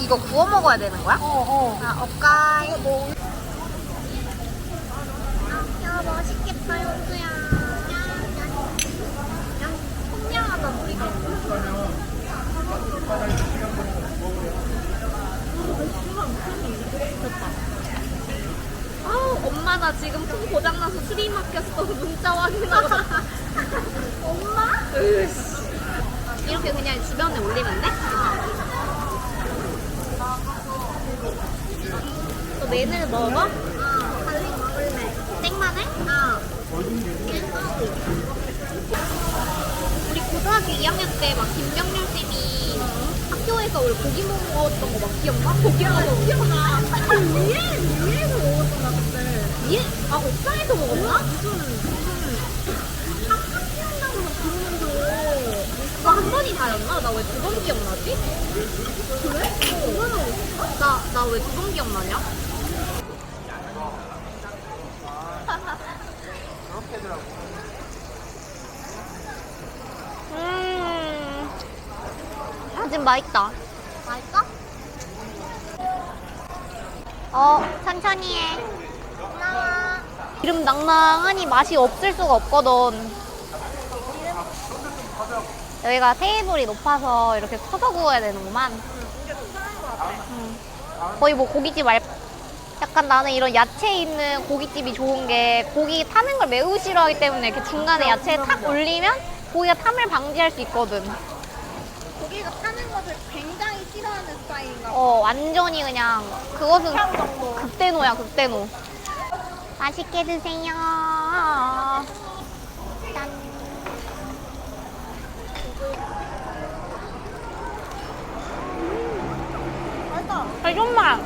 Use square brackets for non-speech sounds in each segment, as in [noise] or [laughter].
이거 구워 먹어야 되는 거야? 어, 어. 아, 오까이. 뭐, 야, 맛있겠다, 현수야. 야, 청량하다, 우리가. 아우, 엄마 나 지금 폰 고장나서 수리 막혔어. 문자 확인하고. [laughs] 엄마? 으씨. 이렇게 그냥 주변에 올리면 돼? 너 마늘 먹어? 어, 갈릭 먹을래. 생마늘? 어. 우리 고등학교 2학년 때 막 김병렬 쌤이 학교에서 우리 고기 먹었던 거 막 기억나? 고기 먹어. 기억나. 위에, 위에서 먹었던 거 그때. 위에? 아, 옥상에서 먹었나? 무슨. 학교 기억나고 막 그러면서. 나 한 번이 다였나? 나 왜 두 번 기억나지? 그래? 두번 하고 있어? 나, 나 왜 두 번 기억나냐? [laughs] 음. 아직 맛있다. 맛있어? 어, 천천히 해. 고마워. 기름 낭낭하니 맛이 없을 수가 없거든. 여기가 테이블이 높아서 이렇게 커서 구워야 되는구만. 음. 거의 뭐 고깃집 알, 약간 나는 이런 야채 있는 고깃집이 좋은 게 고기 타는 걸 매우 싫어하기 때문에 이렇게 중간에 야채 탁 올리면 고기가 탐을 방지할 수 있거든. 고기가 타는 것을 굉장히 싫어하는 스타일인가 봐. 어, 완전히 그냥 그것은 향 정도. 극대노야, 극대노. 맛있게 드세요. 해준맛.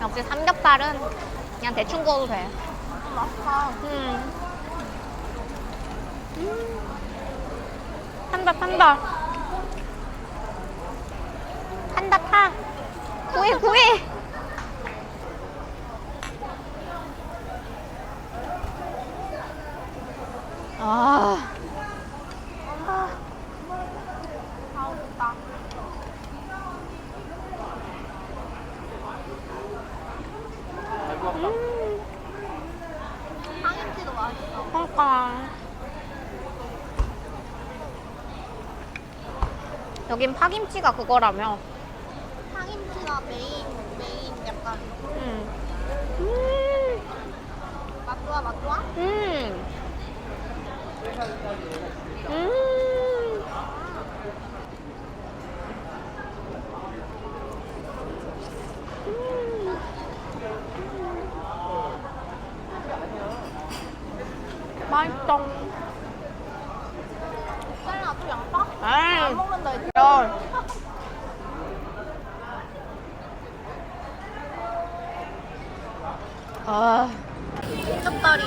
역시 삼겹살은 그냥 대충 구워도 돼. 맛있다. 음. 음. 탄다, 탄다. 탄다, 타. 구해, 구해. 아. 아. 다 없다. 음. 황임치도 맛있어. 그러니까. 여긴 파김치가 그거라며. 황임치가 메인, 메인 약간. 음. 음. 맛 좋아, 맛 좋아? 음. 음. 맛있어. 쌀나 또 양파? 안 아, 먹는다 했지? 야. 아. 쪽다리.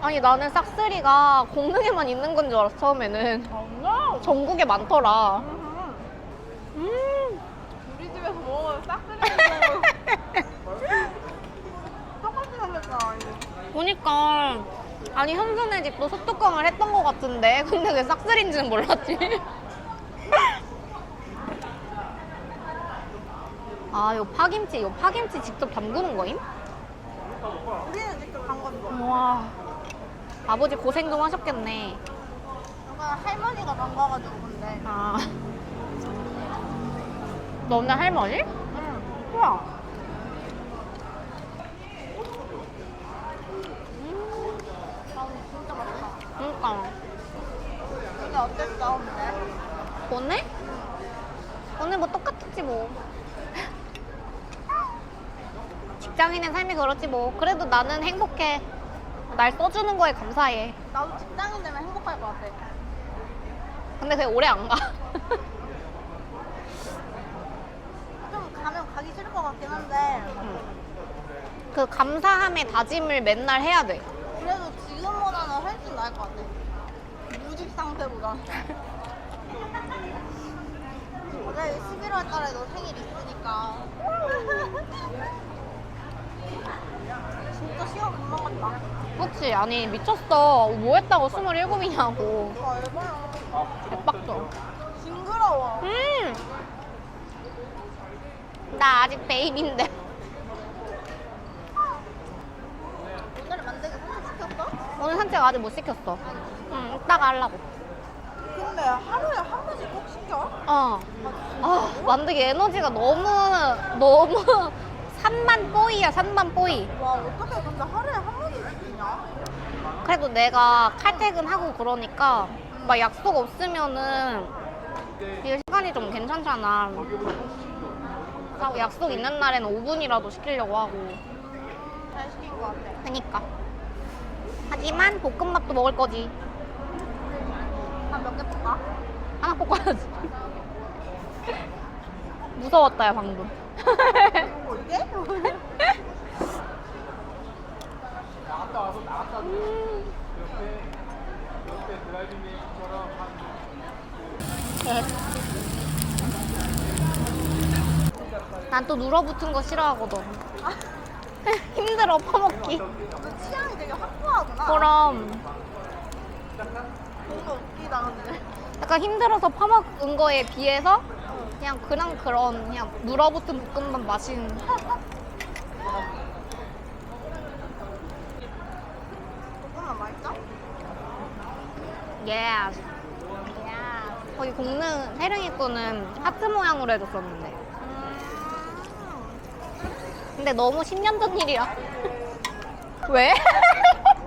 아니 나는 싹쓸이가 공릉에만 있는 건 줄 알았어 처음에는 없나? 전국에 많더라 음 우리 집에서 먹어요. 싹쓸이 [laughs] 똑같이 생겼잖아. 보니까 아니 현선의 집도 소뚜껑을 했던 것 같은데 [laughs] 근데 왜 싹쓸이인지는 몰랐지 아 요 파김치 요 파김치 직접 담그는 거임? 우리는 직접 간 건데. 와 아버지 고생 좀 하셨겠네 이건 할머니가 담가가지고 근데. 아 너네 할머니? 응. 우와. 아, 진짜 맛있다. 그러니까 이게 어땠어, 근데? 오늘? 오늘 뭐 똑같았지 뭐. 직장인의 삶이 그렇지 뭐. 그래도 나는 행복해. 날 써주는 거에 감사해. 나도 직장인 되면 행복할 것 같아. 근데 그게 오래 안 가. [laughs] 좀 가면 가기 싫을 것 같긴 한데. 그 감사함의 다짐을 맨날 해야 돼. 그래도 지금보다는 훨씬 나을 것 같아. 무직 상태보다. 내일 11월 달에 너 생일 있으니까. [laughs] 진짜 시간 금방 갔다. 그치? 아니 미쳤어. 뭐 했다고 27이냐고. 이거 얼마야? 대박죠. 징그러 부끄러워. 음! 나 아직 베이비인데. 오늘 만들기 혼자 시켰어? 오늘 산책 아직 못 시켰어. 응, 이따가 하려고. 근데 하루에 한 번씩 꼭 시켜? 어. 아, 만들기 에너지가 너무, 너무 산만 뽀이야, 산만 뽀이. 와 어떻게 근데 하루에 한 번씩 시키냐? 그래도 내가 칼퇴근하고 그러니까 막 약속 없으면은 이 시간이 좀 괜찮잖아. 그래서 약속 있는 날에는 5분이라도 시키려고 하고. 잘 시킨 것 같아. 그니까. 하지만 볶음밥도 먹을 거지. 한몇개 볼까? 하나 볶아야지. [laughs] 무서웠다, 야, 방금. [laughs] 뭐 이게? 난 또 눌어붙은 거 싫어하거든. [laughs] 힘들어, 퍼먹기. 너 취향이 되게 확고하구나. 그럼 뭔가 웃기다 근데. 약간 힘들어서 퍼먹은 거에 비해서 그냥 그냥 그런 그냥 눌어붙은 볶음밥 맛인 [laughs] 볶음밥 맛있어? 예스 거기 공는 혜령이 거는 하트 모양으로 해줬었는데 음. 근데 너무 10년 전 일이야 [laughs] 왜? [laughs]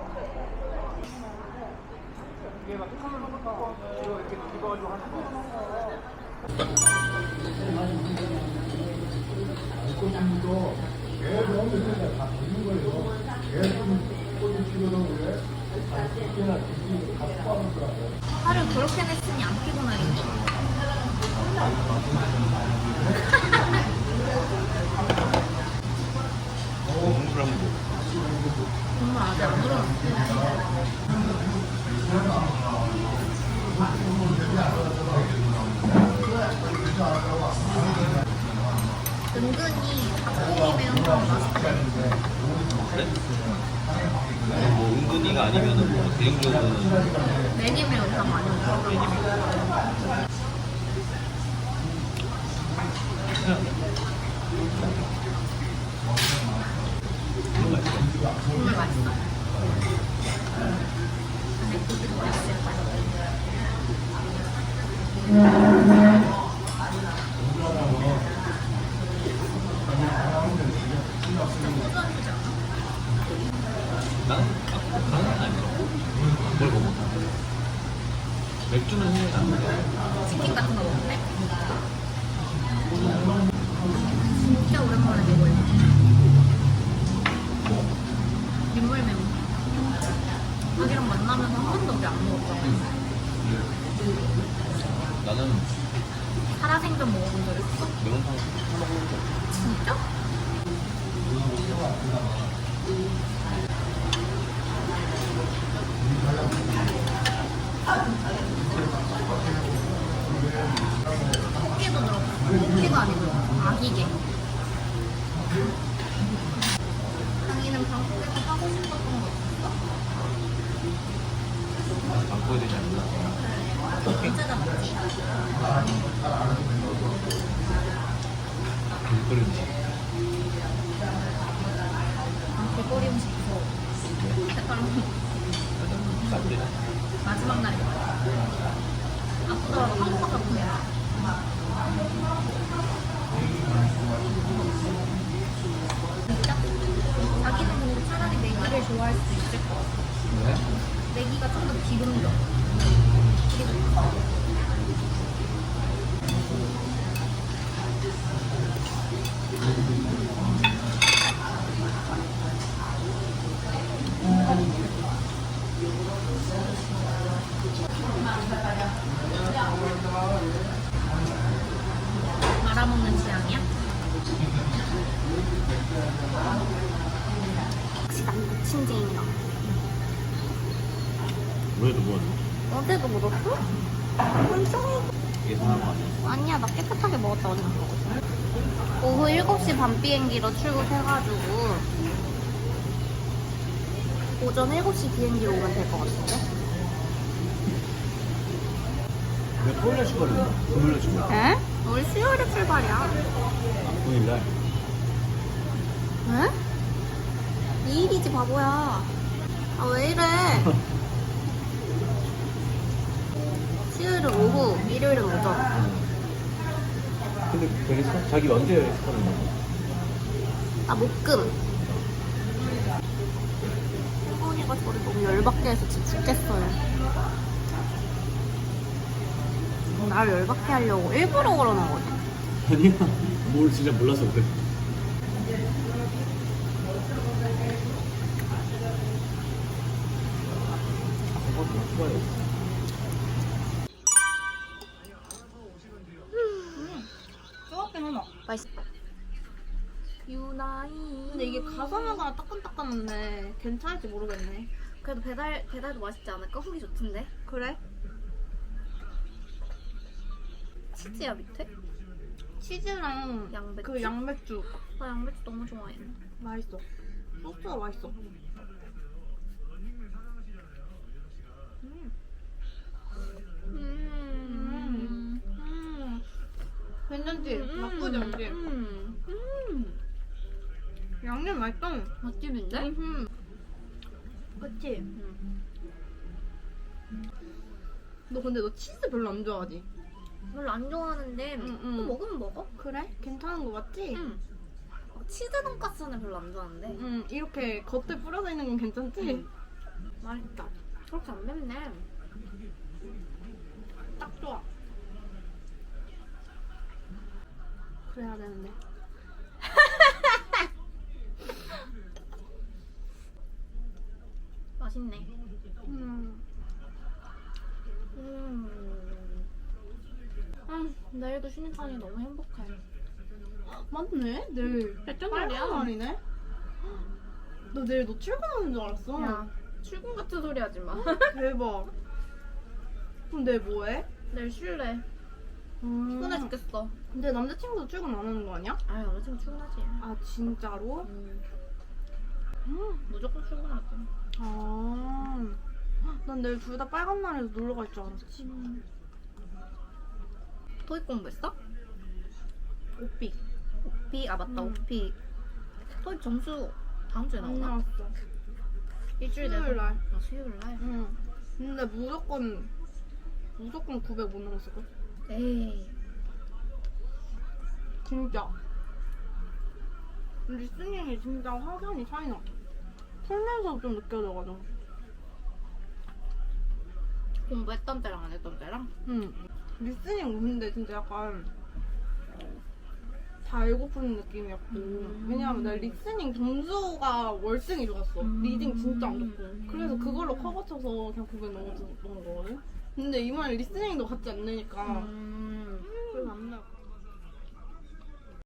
하루 그렇게 냈으니 안 피곤하겠니? 정말 아직 안 늘어났어 은근히 닭고기 매운 거 맛있다 그래? 뭐 은근히가 아니면은 뭐 메뉴 매운탕 많이 먹어 정말 맛있어 근데 고기도 맛있을 거야 난 그런 건 아니야. 뭘 먹어? 맥주는 해. 치킨 같은 거 먹을래? 진짜 오랜만에 먹어요. 민물 매운. 자기랑 만나면서 한 번도 우리 안 먹었잖아. 나는 살아생전 먹어본 적 있어? 매운탕 사 먹는 거. 진짜? 되지 않나? 길거리 음식. 아, 길거리 음식. 색깔 싼데. 마지막 날이 아프더라도 한국밖에 없네. 진짜? 자기는 근데 차라리 내기를 좋아할 수도 있을 것 같아. 왜? 내기가 좀 더 기름져. 그리고 커. 말아먹는 취향이야? 오 늘도 뭐 어제도 묻었어? 엄청 이게 상한 거 아니야? 아니야 나 깨끗하게 먹었다 어제 오후 7시 반 비행기로 출국해가지고 오전 7시 비행기로 오면 될 것 같은데? 몇 토요일 출발이야? 금요일 출발. 에? 우리 수요일에 출발이야. 9일날. 에? 2일이지 바보야. 아 왜 이래? [laughs] 수요일은 오후, 일요일은 오전. 근데 되겠어? 자기 언제 하는 거야? 나 목금. 혜원이가 저를 너무 열받게 해서 진짜 죽겠어요. 나를 열받게 하려고 일부러 그러는 거지. 아니야. 뭘 진짜 몰라서 그래. 아, 정말 좋아요. 하다. 맛있어. 유나이. 근데 이게 가사마다 따끈따끈한데 괜찮을지 모르겠네. 그래도 배달 배달도 맛있지 않을까? 후기 좋던데. 그래? 치즈야 밑에? 치즈랑 양배추? 그 양배추 나 양배추 너무 좋아해. 맛있어. 소스가 맛있어. 음. 음. 괜찮지? 음. 나쁘지 않지? 음. 음. 양념 맛있어. 맛집인데? 음. 그치? 음. 너 근데 너 치즈 별로 안 좋아하지? 별로 안 좋아하는데 음, 음. 또 먹으면 먹어. 그래? 괜찮은 거 맞지? 응. 어, 치즈 돈까스는 별로 안 좋아하는데. 응, 이렇게 겉에 뿌려져 있는 건 괜찮지? 응. 맛있다. 그렇게 안 맵네. 딱 좋아. 그래야 되는데. [laughs] 맛있네. 음. 음. 음, 내일도 쉬는 시간이 너무 행복해. [gasps] 맞네? 내일 대전날이야. 빨간 날이네? 너 내일 너 출근하는 줄 알았어. 야, 출근 같은 소리 하지 마. [laughs] 대박. 그럼 내일 뭐해? 내일 쉴래. 음. 피곤해 죽겠어. 근데 남자친구도 출근 안 하는 거 아니야? 아유, 남자친구 출근하지. 아 진짜로? 음, 음. 무조건 출근하지. 아. 난 내일 둘 다 빨간 날에서 놀러 갈 줄 알았지. 토익 공부했어? 오삐. 오피, 아 맞다, 음. 오피. 토익 점수 다음 주에 안 나오나? 나왔어. 일주일 수요일 내로. 날. 아, 수요일 날? 응. 근데 무조건 무조건 900 못 넘었을 걸? 에이. 진짜. 리스닝이 진짜 확연히 차이나. 풀면서 좀 느껴져가지고. 공부했던 때랑 안 했던 때랑? 응. 리스닝 근데 진짜 약간 다 읽고픈 느낌이었고. 음. 왜냐면 내가 리스닝 점수가 월등히 좋았어. 음. 리딩 진짜 안 좋고. 그래서 그걸로 커버 쳐서 그냥 900 넘어서 넘은 거거든. 근데 이번에 리스닝도 같지 않으니까. 음. 그래서 안 나왔고.